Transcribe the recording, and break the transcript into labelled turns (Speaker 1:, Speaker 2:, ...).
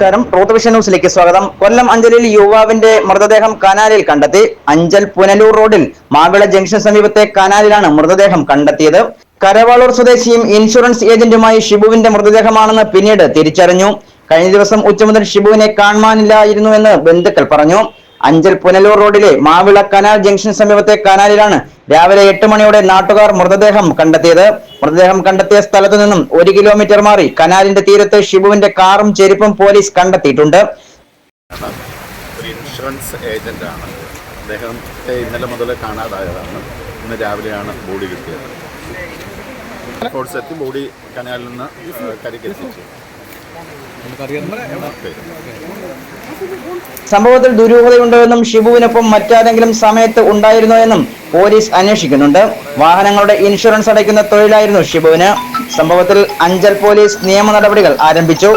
Speaker 1: നമസ്കാരം. റൂത്ത്വിഷൻ ന്യൂസിലേക്ക് സ്വാഗതം. കൊല്ലം അഞ്ചലിൽ യുവാവിന്റെ മൃതദേഹം കനാലിൽ കണ്ടെത്തി. അഞ്ചൽ പുനലൂർ റോഡിൽ മാവിള ജംഗ്ഷൻ സമീപത്തെ കനാലിലാണ് മൃതദേഹം കണ്ടെത്തിയത്. കരവാളൂർ സ്വദേശിയും ഇൻഷുറൻസ് ഏജന്റുമായി ഷിബുവിന്റെ മൃതദേഹമാണെന്ന് പിന്നീട് തിരിച്ചറിഞ്ഞു. കഴിഞ്ഞ ദിവസം ഉച്ചമുതൽ ഷിബുവിനെ കാണാനില്ലായിരുന്നുവെന്ന് ബന്ധുക്കൾ പറഞ്ഞു. അഞ്ചൽ പുനലൂർ റോഡിലെ മാവിള കനാൽ ജംഗ്ഷൻ സമീപത്തെ കനാലിലാണ് രാവിലെ എട്ട് മണിയോടെ നാട്ടുകാർ മൃതദേഹം കണ്ടെത്തിയത്. മൃതദേഹം കണ്ടെത്തിയ സ്ഥലത്തു നിന്നും ഒരു കിലോമീറ്റർ മാറി കനാലിന്റെ തീരത്ത് ഷിബുവിന്റെ കാറും ചെരുപ്പും പോലീസ് കണ്ടെത്തിയിട്ടുണ്ട്.
Speaker 2: ഒരു ഇൻഷുറൻസ് ഏജന്റാണ്. അദ്ദേഹത്തെ ഇന്നലെ മുതൽ കാണാതായതാണ്. ഇന്ന് രാവിലെയാണ് ബോഡി കിട്ടിയത്. ഫോഴ്സ് എത്തി ബോഡി കനാലിൽ നിന്ന് കരയ്ക്ക് എത്തിച്ചു. ഓക്കെ.
Speaker 1: സംഭവത്തിൽ ദുരൂഹതയുണ്ടോ ഷിബുവിനൊപ്പം മറ്റാരെങ്കിലും സമയത്ത് ഉണ്ടായിരുന്നോ എന്നും പോലീസ് അന്വേഷിക്കുന്നുണ്ട്. വാഹനങ്ങളുടെ ഇൻഷുറൻസ് അടയ്ക്കുന്ന തൊഴിലായിരുന്നു ഷിബുവിന്. സംഭവത്തിൽ അഞ്ചൽ പോലീസ് നിയമ നടപടികൾ ആരംഭിച്ചു.